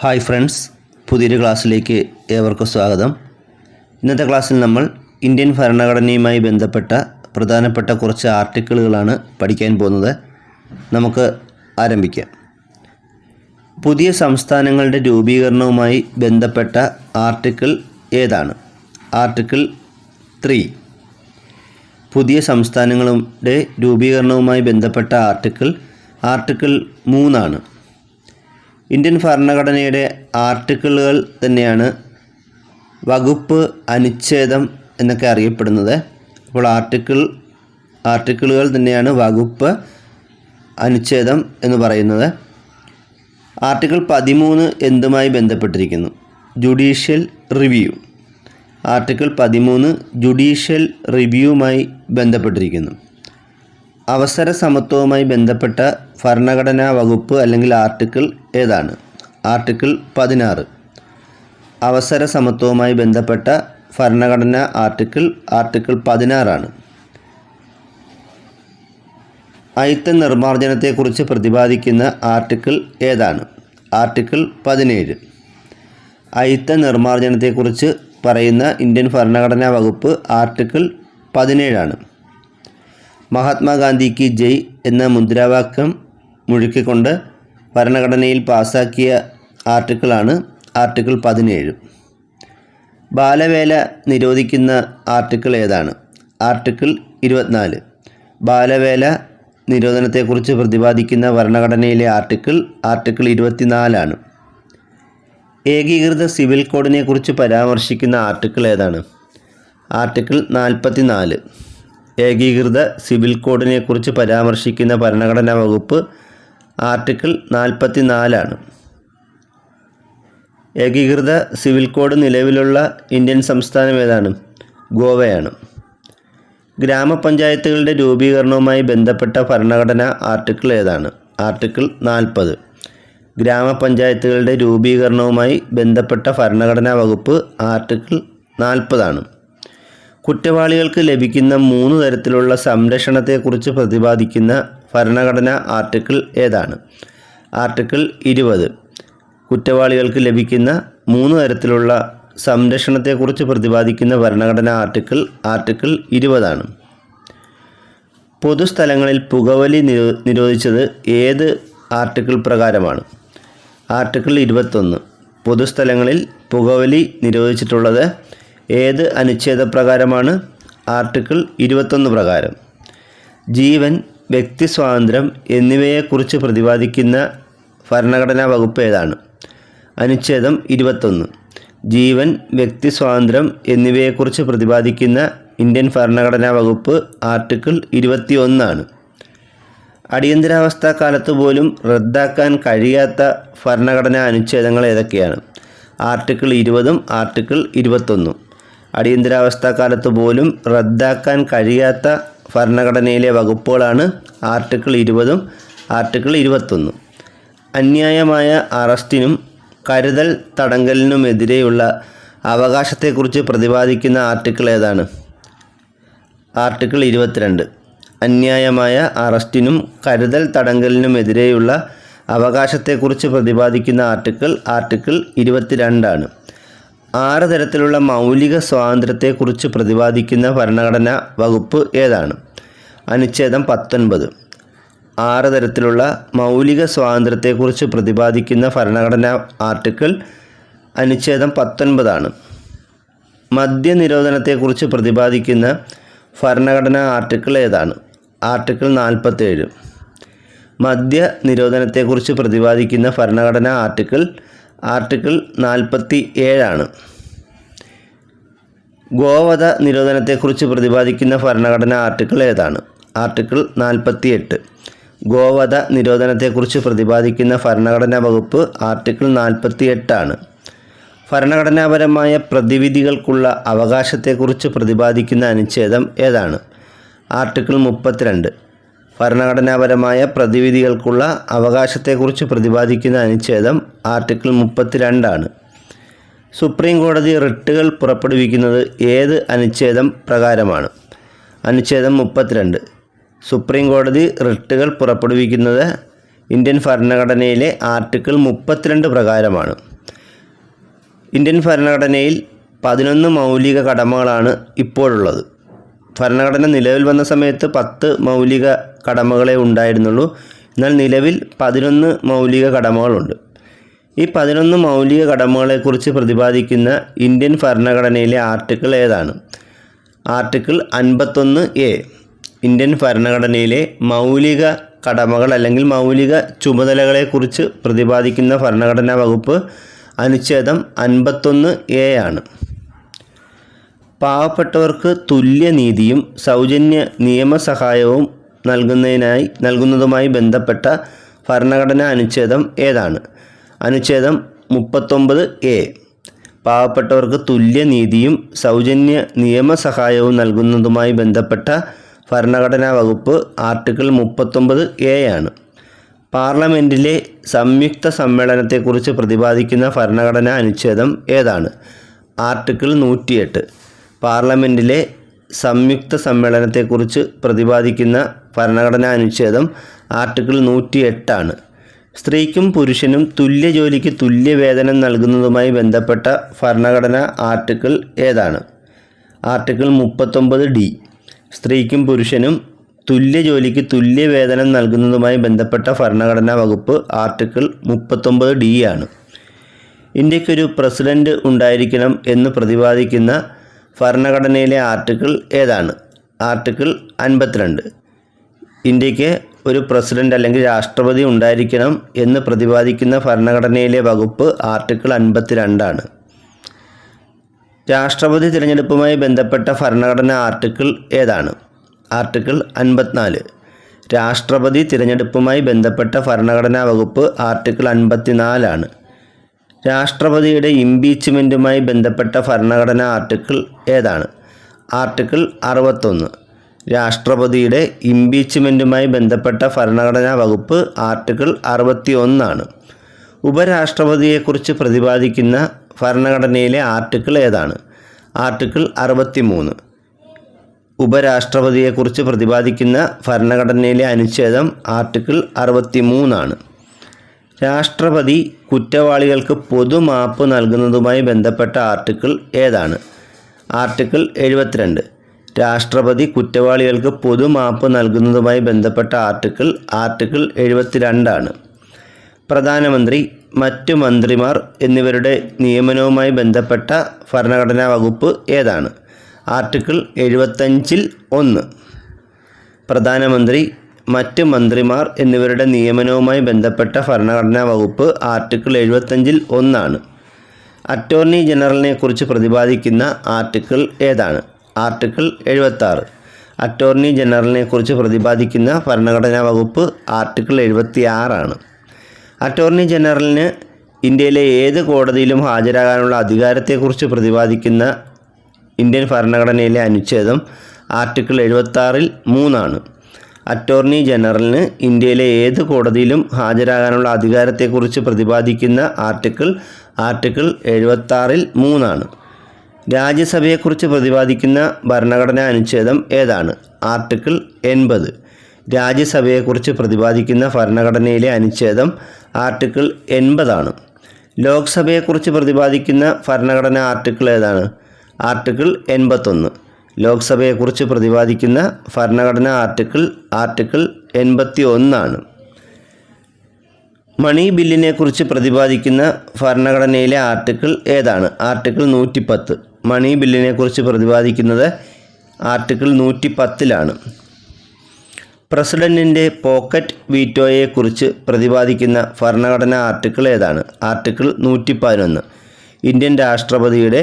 Hi friends പുതിയൊരു ക്ലാസ്സിലേക്ക് ഏവർക്കും സ്വാഗതം. ഇന്നത്തെ ക്ലാസ്സിൽ നമ്മൾ ഇന്ത്യൻ ഭരണഘടനയുമായി ബന്ധപ്പെട്ട പ്രധാനപ്പെട്ട കുറച്ച് ആർട്ടിക്കിളുകളാണ് പഠിക്കാൻ പോകുന്നത്. നമുക്ക് ആരംഭിക്കാം. പുതിയ സംസ്ഥാനങ്ങളുടെ രൂപീകരണവുമായി ബന്ധപ്പെട്ട ആർട്ടിക്കിൾ ഏതാണ്? Article three. പുതിയ സംസ്ഥാനങ്ങളുടെ രൂപീകരണവുമായി ബന്ധപ്പെട്ട ആർട്ടിക്കിൾ ആർട്ടിക്കിൾ മൂന്നാണ്. ഇന്ത്യൻ ഭരണഘടനയുടെ ആർട്ടിക്കിളുകൾ തന്നെയാണ് വകുപ്പ് അനുച്ഛേദം എന്നൊക്കെ അറിയപ്പെടുന്നത്. അപ്പോൾ ആർട്ടിക്കിൾ ആർട്ടിക്കിളുകൾ തന്നെയാണ് വകുപ്പ് അനുച്ഛേദം എന്ന് പറയുന്നത്. ആർട്ടിക്കിൾ പതിമൂന്ന് എന്തുമായി ബന്ധപ്പെട്ടിരിക്കുന്നു? Judicial review. ആർട്ടിക്കിൾ പതിമൂന്ന് ജുഡീഷ്യൽ റിവ്യൂവുമായി ബന്ധപ്പെട്ടിരിക്കുന്നു. അവസര സമത്വവുമായി ബന്ധപ്പെട്ട ഭരണഘടനാ വകുപ്പ് അല്ലെങ്കിൽ ആർട്ടിക്കിൾ ഏതാണ്? ആർട്ടിക്കിൾ പതിനാറ്. അവസര സമത്വവുമായി ബന്ധപ്പെട്ട ഭരണഘടനാ ആർട്ടിക്കിൾ ആർട്ടിക്കിൾ പതിനാറാണ്. അയിത്ത നിർമ്മാർജനത്തെക്കുറിച്ച് പ്രതിപാദിക്കുന്ന ആർട്ടിക്കിൾ ഏതാണ്? ആർട്ടിക്കിൾ പതിനേഴ്. അയിത്ത നിർമ്മാർജനത്തെക്കുറിച്ച് പറയുന്ന ഇന്ത്യൻ ഭരണഘടനാ വകുപ്പ് ആർട്ടിക്കിൾ പതിനേഴാണ്. മഹാത്മാഗാന്ധിക്ക് ജയ് എന്ന മുദ്രാവാക്യം മുഴുക്കിക്കൊണ്ട് ഭരണഘടനയിൽ പാസാക്കിയ ആർട്ടിക്കിളാണ് ആർട്ടിക്കിൾ പതിനേഴ്. ബാലവേല നിരോധിക്കുന്ന ആർട്ടിക്കിൾ ഏതാണ്? ആർട്ടിക്കിൾ ഇരുപത്തിനാല്. ബാലവേല നിരോധനത്തെക്കുറിച്ച് പ്രതിപാദിക്കുന്ന ഭരണഘടനയിലെ ആർട്ടിക്കിൾ ആർട്ടിക്കിൾ ഇരുപത്തിനാലാണ്. ഏകീകൃത സിവിൽ കോഡിനെക്കുറിച്ച് പരാമർശിക്കുന്ന ആർട്ടിക്കിൾ ഏതാണ്? ആർട്ടിക്കിൾ നാൽപ്പത്തി നാല് ഏകീകൃത സിവിൽ കോഡിനെക്കുറിച്ച് പരാമർശിക്കുന്ന ഭരണഘടനാ വകുപ്പ് ആർട്ടിക്കിൾ നാൽപ്പത്തി നാലാണ് ഏകീകൃത സിവിൽ കോഡ് നിലവിലുള്ള ഇന്ത്യൻ സംസ്ഥാനം ഏതാണ്? ഗോവയാണ്. ഗ്രാമപഞ്ചായത്തുകളുടെ രൂപീകരണവുമായി ബന്ധപ്പെട്ട ഭരണഘടനാ ആർട്ടിക്കിൾ ഏതാണ്? ആർട്ടിക്കിൾ നാൽപ്പത്. ഗ്രാമപഞ്ചായത്തുകളുടെ രൂപീകരണവുമായി ബന്ധപ്പെട്ട ഭരണഘടനാ വകുപ്പ് ആർട്ടിക്കിൾ നാൽപ്പതാണ്. കുറ്റവാളികൾക്ക് ലഭിക്കുന്ന മൂന്ന് തരത്തിലുള്ള സംരക്ഷണത്തെക്കുറിച്ച് പ്രതിപാദിക്കുന്ന ഭരണഘടനാ ആർട്ടിക്കിൾ ഏതാണ്? ആർട്ടിക്കിൾ ഇരുപത്. കുറ്റവാളികൾക്ക് ലഭിക്കുന്ന മൂന്ന് തരത്തിലുള്ള സംരക്ഷണത്തെക്കുറിച്ച് പ്രതിപാദിക്കുന്ന ഭരണഘടനാ ആർട്ടിക്കിൾ ആർട്ടിക്കിൾ ഇരുപതാണ്. പൊതുസ്ഥലങ്ങളിൽ പുകവലി നിരോ നിരോധിച്ചത് ഏത് ആർട്ടിക്കിൾ പ്രകാരമാണ്? ആർട്ടിക്കിൾ ഇരുപത്തൊന്ന്. പൊതുസ്ഥലങ്ങളിൽ പുകവലി നിരോധിച്ചിട്ടുള്ളത് ഏത് അനുച്ഛേദപ്രകാരമാണ്? ആർട്ടിക്കിൾ ഇരുപത്തൊന്ന് പ്രകാരം. ജീവൻ വ്യക്തി സ്വാതന്ത്ര്യം എന്നിവയെക്കുറിച്ച് പ്രതിപാദിക്കുന്ന ഭരണഘടനാ വകുപ്പ് ഏതാണ്? അനുച്ഛേദം ഇരുപത്തൊന്ന്. ജീവൻ വ്യക്തി സ്വാതന്ത്ര്യം എന്നിവയെക്കുറിച്ച് പ്രതിപാദിക്കുന്ന ഇന്ത്യൻ ഭരണഘടനാ വകുപ്പ് ആർട്ടിക്കിൾ ഇരുപത്തി ഒന്നാണ് അടിയന്തരാവസ്ഥ കാലത്ത് പോലും റദ്ദാക്കാൻ കഴിയാത്ത ഭരണഘടനാ അനുച്ഛേദങ്ങൾ ഏതൊക്കെയാണ്? ആർട്ടിക്കിൾ ഇരുപതും ആർട്ടിക്കിൾ ഇരുപത്തൊന്നും. അടിയന്തരാവസ്ഥ കാലത്ത് പോലും റദ്ദാക്കാൻ കഴിയാത്ത ഭരണഘടനയിലെ വകുപ്പുകളാണ് ആർട്ടിക്കിൾ ഇരുപതും ആർട്ടിക്കിൾ ഇരുപത്തൊന്നും. അന്യായമായ അറസ്റ്റിനും കരുതൽ തടങ്കലിനുമെതിരെയുള്ള അവകാശത്തെക്കുറിച്ച് പ്രതിപാദിക്കുന്ന ആർട്ടിക്കിൾ ഏതാണ്? ആർട്ടിക്കിൾ ഇരുപത്തിരണ്ട്. അന്യായമായ അറസ്റ്റിനും കരുതൽ തടങ്കലിനുമെതിരെയുള്ള അവകാശത്തെക്കുറിച്ച് പ്രതിപാദിക്കുന്ന ആർട്ടിക്കിൾ ആർട്ടിക്കിൾ ഇരുപത്തിരണ്ടാണ്. ആറ് തരത്തിലുള്ള മൗലിക സ്വാതന്ത്ര്യത്തെക്കുറിച്ച് പ്രതിപാദിക്കുന്ന ഭരണഘടനാ വകുപ്പ് ഏതാണ്? അനുച്ഛേദം പത്തൊൻപത്. ആറ് തരത്തിലുള്ള മൗലിക സ്വാതന്ത്ര്യത്തെക്കുറിച്ച് പ്രതിപാദിക്കുന്ന ഭരണഘടനാ ആർട്ടിക്കിൾ അനുച്ഛേദം പത്തൊൻപതാണ്. മദ്യനിരോധനത്തെക്കുറിച്ച് പ്രതിപാദിക്കുന്ന ഭരണഘടനാ ആർട്ടിക്കിൾ ഏതാണ്? ആർട്ടിക്കിൾ നാൽപ്പത്തേഴ്. മദ്യ നിരോധനത്തെക്കുറിച്ച് പ്രതിപാദിക്കുന്ന ഭരണഘടനാ ആർട്ടിക്കിൾ ആർട്ടിക്കിൾ നാൽപ്പത്തി ഏഴാണ് ഗോവധ നിരോധനത്തെക്കുറിച്ച് പ്രതിപാദിക്കുന്ന ഭരണഘടനാ ആർട്ടിക്കിൾ ഏതാണ്? ആർട്ടിക്കിൾ നാൽപ്പത്തി എട്ട് ഗോവധ നിരോധനത്തെക്കുറിച്ച് പ്രതിപാദിക്കുന്ന ഭരണഘടനാ വകുപ്പ് ആർട്ടിക്കിൾ നാൽപ്പത്തി എട്ടാണ് ഭരണഘടനാപരമായ പ്രതിവിധികൾക്കുള്ള അവകാശത്തെക്കുറിച്ച് പ്രതിപാദിക്കുന്ന അനുച്ഛേദം ഏതാണ്? ആർട്ടിക്കിൾ മുപ്പത്തിരണ്ട്. ഭരണഘടനാപരമായ പ്രതിവിധികൾക്കുള്ള അവകാശത്തെക്കുറിച്ച് പ്രതിപാദിക്കുന്ന അനുച്ഛേദം ആർട്ടിക്കിൾ മുപ്പത്തിരണ്ടാണ്. സുപ്രീം കോടതി റിട്ടുകൾ പുറപ്പെടുവിക്കുന്നത് ഏത് അനുച്ഛേദം പ്രകാരമാണ്? അനുച്ഛേദം മുപ്പത്തിരണ്ട്. സുപ്രീം കോടതി റിട്ടുകൾ പുറപ്പെടുവിക്കുന്നത് ഇന്ത്യൻ ഭരണഘടനയിലെ ആർട്ടിക്കിൾ മുപ്പത്തിരണ്ട് പ്രകാരമാണ്. ഇന്ത്യൻ ഭരണഘടനയിൽ പതിനൊന്ന് മൗലിക കടമകളാണ് ഇപ്പോഴുള്ളത്. ഭരണഘടന നിലവിൽ വന്ന സമയത്ത് പത്ത് മൗലിക കടമകളെ ഉണ്ടായിരുന്നുള്ളൂ. എന്നാൽ നിലവിൽ പതിനൊന്ന് മൗലിക കടമകളുണ്ട്. ഈ പതിനൊന്ന് മൗലിക കടമകളെക്കുറിച്ച് പ്രതിപാദിക്കുന്ന ഇന്ത്യൻ ഭരണഘടനയിലെ ആർട്ടിക്കിൾ ഏതാണ്? ആർട്ടിക്കിൾ അൻപത്തൊന്ന് എ. ഇന്ത്യൻ ഭരണഘടനയിലെ മൗലിക കടമകൾ അല്ലെങ്കിൽ മൗലിക ചുമതലകളെക്കുറിച്ച് പ്രതിപാദിക്കുന്ന ഭരണഘടനാ വകുപ്പ് അനുച്ഛേദം അൻപത്തൊന്ന് എ ആണ്. പാവപ്പെട്ടവർക്ക് തുല്യനീതിയും സൗജന്യ നിയമസഹായവും നൽകുന്നതിനായി നൽകുന്നതുമായി ബന്ധപ്പെട്ട ഭരണഘടനാ അനുച്ഛേദം ഏതാണ്? അനുച്ഛേദം മുപ്പത്തൊമ്പത് എ. പാവപ്പെട്ടവർക്ക് തുല്യനീതിയും സൗജന്യ നിയമസഹായവും നൽകുന്നതുമായി ബന്ധപ്പെട്ട ഭരണഘടനാ വകുപ്പ് ആർട്ടിക്കിൾ മുപ്പത്തൊമ്പത് എ ആണ്. പാർലമെന്റിലെ സംയുക്ത സമ്മേളനത്തെക്കുറിച്ച് പ്രതിപാദിക്കുന്ന ഭരണഘടനാ അനുച്ഛേദം ഏതാണ്? ആർട്ടിക്കിൾ നൂറ്റിയെട്ട്. പാർലമെന്റിലെ സംയുക്ത സമ്മേളനത്തെക്കുറിച്ച് പ്രതിപാദിക്കുന്ന ഭരണഘടനാ അനുച്ഛേദം ആർട്ടിക്കിൾ നൂറ്റി എട്ടാണ് സ്ത്രീക്കും പുരുഷനും തുല്യ ജോലിക്ക് തുല്യ വേതനം നൽകുന്നതുമായി ബന്ധപ്പെട്ട ഭരണഘടനാ ആർട്ടിക്കിൾ ഏതാണ്? ആർട്ടിക്കിൾ മുപ്പത്തൊമ്പത് ഡി. സ്ത്രീക്കും പുരുഷനും തുല്യ ജോലിക്ക് തുല്യ വേതനം നൽകുന്നതുമായി ബന്ധപ്പെട്ട ഭരണഘടനാ വകുപ്പ് ആർട്ടിക്കിൾ മുപ്പത്തൊമ്പത് ഡി ആണ്. ഇന്ത്യക്കൊരു പ്രസിഡന്റ് ഉണ്ടായിരിക്കണം എന്ന് പ്രതിപാദിക്കുന്ന ഭരണഘടനയിലെ ആർട്ടിക്കിൾ ഏതാണ്? ആർട്ടിക്കിൾ അൻപത്തിരണ്ട്. ഇന്ത്യയ്ക്ക് ഒരു പ്രസിഡന്റ് അല്ലെങ്കിൽ രാഷ്ട്രപതി ഉണ്ടായിരിക്കണം എന്ന് പ്രതിപാദിക്കുന്ന ഭരണഘടനയിലെ വകുപ്പ് ആർട്ടിക്കിൾ അൻപത്തിരണ്ടാണ്. രാഷ്ട്രപതി തിരഞ്ഞെടുപ്പുമായി ബന്ധപ്പെട്ട ഭരണഘടന ആർട്ടിക്കിൾ ഏതാണ്? ആർട്ടിക്കിൾ അൻപത്തിനാല്. രാഷ്ട്രപതി തിരഞ്ഞെടുപ്പുമായി ബന്ധപ്പെട്ട ഭരണഘടനാ വകുപ്പ് ആർട്ടിക്കിൾ അൻപത്തിനാലാണ്. രാഷ്ട്രപതിയുടെ ഇംപീച്ച്മെന്റുമായി ബന്ധപ്പെട്ട ഭരണഘടനാ ആർട്ടിക്കിൾ ഏതാണ്? ആർട്ടിക്കിൾ അറുപത്തൊന്ന്. രാഷ്ട്രപതിയുടെ ഇംപീച്ച്മെന്റുമായി ബന്ധപ്പെട്ട ഭരണഘടനാ വകുപ്പ് ആർട്ടിക്കിൾ അറുപത്തി ഒന്നാണ് ഉപരാഷ്ട്രപതിയെക്കുറിച്ച് പ്രതിപാദിക്കുന്ന ഭരണഘടനയിലെ ആർട്ടിക്കിൾ ഏതാണ്? ആർട്ടിക്കിൾ അറുപത്തി മൂന്ന് ഉപരാഷ്ട്രപതിയെക്കുറിച്ച് പ്രതിപാദിക്കുന്ന ഭരണഘടനയിലെ അനുച്ഛേദം ആർട്ടിക്കിൾ അറുപത്തി മൂന്നാണ് രാഷ്ട്രപതി കുറ്റവാളികൾക്ക് പൊതുമാപ്പ് നൽകുന്നതുമായി ബന്ധപ്പെട്ട ആർട്ടിക്കിൾ ഏതാണ്? ആർട്ടിക്കിൾ എഴുപത്തിരണ്ട്. രാഷ്ട്രപതി കുറ്റവാളികൾക്ക് പൊതുമാപ്പ് നൽകുന്നതുമായി ബന്ധപ്പെട്ട ആർട്ടിക്കിൾ ആർട്ടിക്കിൾ എഴുപത്തിരണ്ടാണ്. പ്രധാനമന്ത്രി മറ്റു മന്ത്രിമാർ എന്നിവരുടെ നിയമനവുമായി ബന്ധപ്പെട്ട ഭരണഘടനാ വകുപ്പ് ഏതാണ്? ആർട്ടിക്കിൾ എഴുപത്തഞ്ചിൽ ഒന്ന്. പ്രധാനമന്ത്രി മറ്റ് മന്ത്രിമാർ എന്നിവരുടെ നിയമനവുമായി ബന്ധപ്പെട്ട ഭരണഘടനാ വകുപ്പ് ആർട്ടിക്കിൾ എഴുപത്തഞ്ചിൽ ഒന്നാണ്. അറ്റോർണി ജനറലിനെക്കുറിച്ച് പ്രതിപാദിക്കുന്ന ആർട്ടിക്കിൾ ഏതാണ്? ആർട്ടിക്കിൾ എഴുപത്താറ്. അറ്റോർണി ജനറലിനെക്കുറിച്ച് പ്രതിപാദിക്കുന്ന ഭരണഘടനാ വകുപ്പ് ആർട്ടിക്കിൾ എഴുപത്തി ആറാണ് അറ്റോർണി ജനറലിന് ഇന്ത്യയിലെ ഏത് കോടതിയിലും ഹാജരാകാനുള്ള അധികാരത്തെക്കുറിച്ച് പ്രതിപാദിക്കുന്ന ഇന്ത്യൻ ഭരണഘടനയിലെ അനുച്ഛേദം ആർട്ടിക്കിൾ എഴുപത്താറിൽ മൂന്നാണ്. അറ്റോർണി ജനറലിന് ഇന്ത്യയിലെ ഏത് കോടതിയിലും ഹാജരാകാനുള്ള അധികാരത്തെക്കുറിച്ച് പ്രതിപാദിക്കുന്ന ആർട്ടിക്കിൾ ആർട്ടിക്കിൾ എഴുപത്താറിൽ മൂന്നാണ്. രാജ്യസഭയെക്കുറിച്ച് പ്രതിപാദിക്കുന്ന ഭരണഘടനാ അനുച്ഛേദം ഏതാണ്? ആർട്ടിക്കിൾ എൺപത്. രാജ്യസഭയെക്കുറിച്ച് പ്രതിപാദിക്കുന്ന ഭരണഘടനയിലെ അനുച്ഛേദം ആർട്ടിക്കിൾ എൺപതാണ്. ലോക്സഭയെക്കുറിച്ച് പ്രതിപാദിക്കുന്ന ഭരണഘടനാ ആർട്ടിക്കിൾ ഏതാണ്? ആർട്ടിക്കിൾ എൺപത്തൊന്ന്. ലോക്സഭയെക്കുറിച്ച് പ്രതിപാദിക്കുന്ന ഭരണഘടന ആർട്ടിക്കിൾ ആർട്ടിക്കിൾ എൺപത്തി ഒന്നാണ് മണി ബില്ലിനെക്കുറിച്ച് പ്രതിപാദിക്കുന്ന ഭരണഘടനയിലെ ആർട്ടിക്കിൾ ഏതാണ്? ആർട്ടിക്കിൾ നൂറ്റിപ്പത്ത്. മണി ബില്ലിനെക്കുറിച്ച് പ്രതിപാദിക്കുന്നത് ആർട്ടിക്കിൾ നൂറ്റി പത്തിലാണ് പ്രസിഡന്റിന്റെ പോക്കറ്റ് വീറ്റോയെക്കുറിച്ച് പ്രതിപാദിക്കുന്ന ഭരണഘടനാ ആർട്ടിക്കിൾ ഏതാണ്? ആർട്ടിക്കിൾ നൂറ്റി പതിനൊന്ന് ഇന്ത്യൻ രാഷ്ട്രപതിയുടെ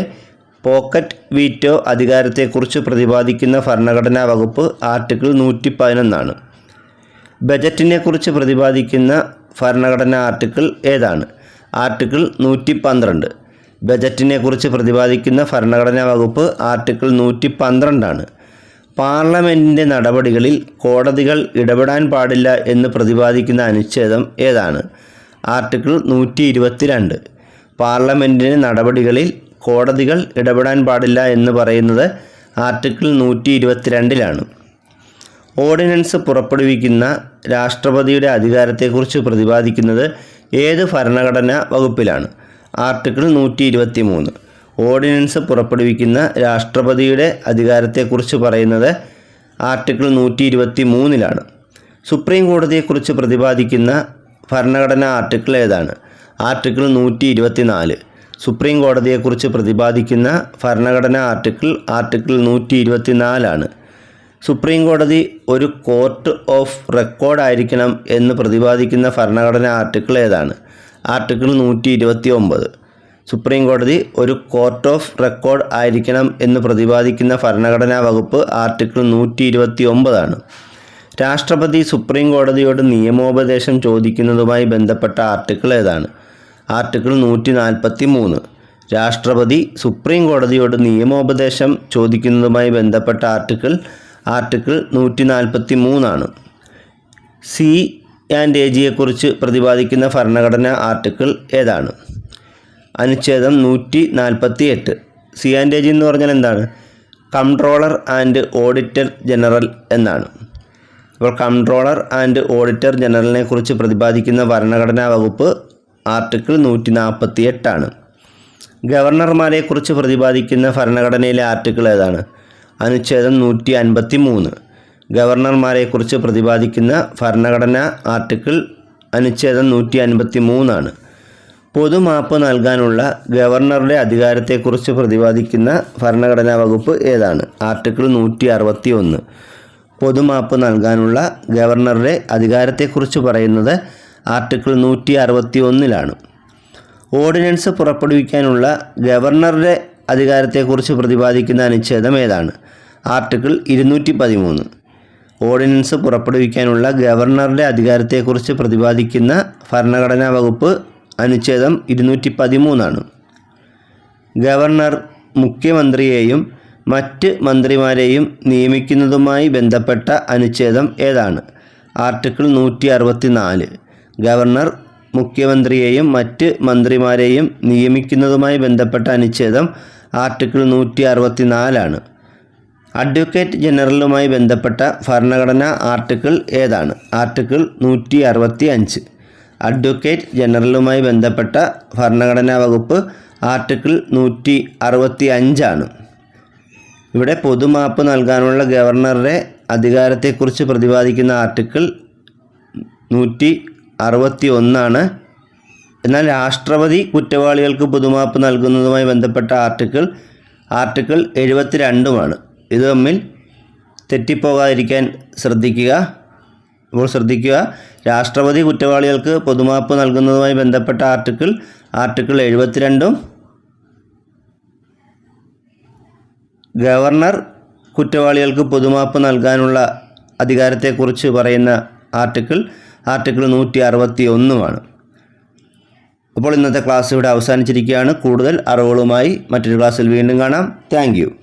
പോക്കറ്റ് വീറ്റോ അധികാരത്തെക്കുറിച്ച് പ്രതിപാദിക്കുന്ന ഭരണഘടനാ വകുപ്പ് ആർട്ടിക്കിൾ നൂറ്റി പതിനൊന്നാണ് ബജറ്റിനെക്കുറിച്ച് പ്രതിപാദിക്കുന്ന ഭരണഘടനാ ആർട്ടിക്കിൾ ഏതാണ്? ആർട്ടിക്കിൾ നൂറ്റി പന്ത്രണ്ട് ബജറ്റിനെക്കുറിച്ച് പ്രതിപാദിക്കുന്ന ഭരണഘടനാ വകുപ്പ് ആർട്ടിക്കിൾ നൂറ്റി പന്ത്രണ്ടാണ് പാർലമെന്റിന്റെ നടപടികളിൽ കോടതികൾ ഇടപെടാൻ പാടില്ല എന്ന് പ്രതിപാദിക്കുന്ന അനുച്ഛേദം ഏതാണ്? ആർട്ടിക്കിൾ നൂറ്റി ഇരുപത്തിരണ്ട് പാർലമെന്റിന്റെ നടപടികളിൽ കോടതികൾ ഇടപെടാൻ പാടില്ല എന്ന് പറയുന്നത് ആർട്ടിക്കിൾ നൂറ്റി ഇരുപത്തിരണ്ടിലാണ് ഓർഡിനൻസ് പുറപ്പെടുവിക്കുന്ന രാഷ്ട്രപതിയുടെ അധികാരത്തെക്കുറിച്ച് പ്രതിപാദിക്കുന്നത് ഏത് ഭരണഘടനാ വകുപ്പിലാണ്? ആർട്ടിക്കിൾ നൂറ്റി ഇരുപത്തി മൂന്ന് ഓർഡിനൻസ് പുറപ്പെടുവിക്കുന്ന രാഷ്ട്രപതിയുടെ അധികാരത്തെക്കുറിച്ച് പറയുന്നത് ആർട്ടിക്കിൾ നൂറ്റി ഇരുപത്തി മൂന്നിലാണ് സുപ്രീം കോടതിയെക്കുറിച്ച് പ്രതിപാദിക്കുന്ന ഭരണഘടനാ ആർട്ടിക്കിൾ ഏതാണ്? ആർട്ടിക്കിൾ നൂറ്റി ഇരുപത്തി നാല് സുപ്രീം കോടതിയെക്കുറിച്ച് പ്രതിപാദിക്കുന്ന ഭരണഘടനാ ആർട്ടിക്കിൾ ആർട്ടിക്കിൾ നൂറ്റി ഇരുപത്തി നാലാണ് സുപ്രീം കോടതി ഒരു കോർട്ട് ഓഫ് റെക്കോർഡ് ആയിരിക്കണം എന്ന് പ്രതിപാദിക്കുന്ന ഭരണഘടനാ ആർട്ടിക്കിൾ ഏതാണ്? ആർട്ടിക്കിൾ നൂറ്റി ഇരുപത്തി ഒമ്പത് സുപ്രീം കോടതി ഒരു കോർട്ട് ഓഫ് റെക്കോർഡ് ആയിരിക്കണം എന്ന് പ്രതിപാദിക്കുന്ന ഭരണഘടനാ വകുപ്പ് ആർട്ടിക്കിൾ നൂറ്റി ഇരുപത്തി ഒമ്പതാണ് രാഷ്ട്രപതി സുപ്രീം കോടതിയോട് നിയമോപദേശം ചോദിക്കുന്നതുമായി ബന്ധപ്പെട്ട ആർട്ടിക്കിൾ ഏതാണ്? ആർട്ടിക്കിൾ നൂറ്റി നാൽപ്പത്തി മൂന്ന് രാഷ്ട്രപതി സുപ്രീം കോടതിയോട് നിയമോപദേശം ചോദിക്കുന്നതുമായി ബന്ധപ്പെട്ട ആർട്ടിക്കിൾ ആർട്ടിക്കിൾ നൂറ്റി നാൽപ്പത്തി മൂന്നാണ് സി ആൻഡ് എ ജിയെക്കുറിച്ച് പ്രതിപാദിക്കുന്ന ഭരണഘടനാ ആർട്ടിക്കിൾ ഏതാണ്? അനുച്ഛേദം നൂറ്റി നാൽപ്പത്തി എട്ട് സി ആൻഡ് എ ജി എന്ന് പറഞ്ഞാൽ എന്താണ്? കൺട്രോളർ ആൻഡ് ഓഡിറ്റർ ജനറൽ എന്നാണ്. അപ്പോൾ കൺട്രോളർ ആൻഡ് ഓഡിറ്റർ ജനറലിനെ കുറിച്ച് പ്രതിപാദിക്കുന്ന ഭരണഘടനാ വകുപ്പ് ആർട്ടിക്കിൾ നൂറ്റി നാൽപ്പത്തി എട്ടാണ് ഗവർണർമാരെക്കുറിച്ച് പ്രതിപാദിക്കുന്ന ഭരണഘടനയിലെ ആർട്ടിക്കിൾ ഏതാണ്? അനുച്ഛേദം നൂറ്റി അൻപത്തി മൂന്ന് ഗവർണർമാരെക്കുറിച്ച് പ്രതിപാദിക്കുന്ന ഭരണഘടന ആർട്ടിക്കിൾ അനുച്ഛേദം നൂറ്റി അൻപത്തി മൂന്നാണ് പൊതുമാപ്പ് നൽകാനുള്ള ഗവർണറുടെ അധികാരത്തെക്കുറിച്ച് പ്രതിപാദിക്കുന്ന ഭരണഘടനാ വകുപ്പ് ഏതാണ്? ആർട്ടിക്കിൾ നൂറ്റി അറുപത്തി ഒന്ന് പൊതുമാപ്പ് നൽകാനുള്ള ഗവർണറുടെ അധികാരത്തെക്കുറിച്ച് പറയുന്നത് ആർട്ടിക്കിൾ നൂറ്റി അറുപത്തി ഒന്നിലാണ് ഓർഡിനൻസ് പുറപ്പെടുവിക്കാനുള്ള ഗവർണറുടെ അധികാരത്തെക്കുറിച്ച് പ്രതിപാദിക്കുന്ന അനുച്ഛേദം ഏതാണ്? ആർട്ടിക്കിൾ ഇരുന്നൂറ്റി പതിമൂന്ന് ഓർഡിനൻസ് പുറപ്പെടുവിക്കാനുള്ള ഗവർണറുടെ അധികാരത്തെക്കുറിച്ച് പ്രതിപാദിക്കുന്ന ഭരണഘടനാ വകുപ്പ് അനുച്ഛേദം ഇരുന്നൂറ്റി പതിമൂന്നാണ് ഗവർണർ മുഖ്യമന്ത്രിയെയും മറ്റ് മന്ത്രിമാരെയും നിയമിക്കുന്നതുമായി ബന്ധപ്പെട്ട അനുച്ഛേദം ഏതാണ്? ആർട്ടിക്കിൾ നൂറ്റി അറുപത്തി നാല് ഗവർണർ മുഖ്യമന്ത്രിയെയും മറ്റ് മന്ത്രിമാരെയും നിയമിക്കുന്നതുമായി ബന്ധപ്പെട്ട അനുച്ഛേദം ആർട്ടിക്കിൾ നൂറ്റി അറുപത്തി നാലാണ് അഡ്വക്കേറ്റ് ജനറലുമായി ബന്ധപ്പെട്ട ഭരണഘടന ആർട്ടിക്കിൾ ഏതാണ്? ആർട്ടിക്കിൾ നൂറ്റി അറുപത്തി അഞ്ച് അഡ്വക്കേറ്റ് ജനറലുമായി ബന്ധപ്പെട്ട ഭരണഘടനാ വകുപ്പ് ആർട്ടിക്കിൾ നൂറ്റി അറുപത്തി അഞ്ചാണ് ഇവിടെ പൊതുമാപ്പ് നൽകാനുള്ള ഗവർണറുടെ അധികാരത്തെക്കുറിച്ച് പ്രതിപാദിക്കുന്ന ആർട്ടിക്കിൾ നൂറ്റി അറുപത്തി ഒന്നാണ് എന്നാൽ രാഷ്ട്രപതി കുറ്റവാളികൾക്ക് പൊതുമാപ്പ് നൽകുന്നതുമായി ബന്ധപ്പെട്ട ആർട്ടിക്കിൾ ആർട്ടിക്കിൾ എഴുപത്തി രണ്ടുമാണ് ഇത് തമ്മിൽ തെറ്റിപ്പോകാതിരിക്കാൻ ശ്രദ്ധിക്കുക. അപ്പോൾ ശ്രദ്ധിക്കുക രാഷ്ട്രപതി കുറ്റവാളികൾക്ക് പൊതുമാപ്പ് നൽകുന്നതുമായി ബന്ധപ്പെട്ട ആർട്ടിക്കിൾ ആർട്ടിക്കിൾ എഴുപത്തിരണ്ടും. ഗവർണർ കുറ്റവാളികൾക്ക് പൊതുമാപ്പ് നൽകാനുള്ള അധികാരത്തെക്കുറിച്ച് പറയുന്ന ആർട്ടിക്കിൾ ആർട്ടിക്കിൾ നൂറ്റി അറുപത്തി ഒന്നുമാണ് അപ്പോൾ ഇന്നത്തെ ക്ലാസ് ഇവിടെ അവസാനിച്ചിരിക്കുകയാണ്. കൂടുതൽ അറിവുകളുമായി മറ്റൊരു ക്ലാസ്സിൽ വീണ്ടും കാണാം. താങ്ക്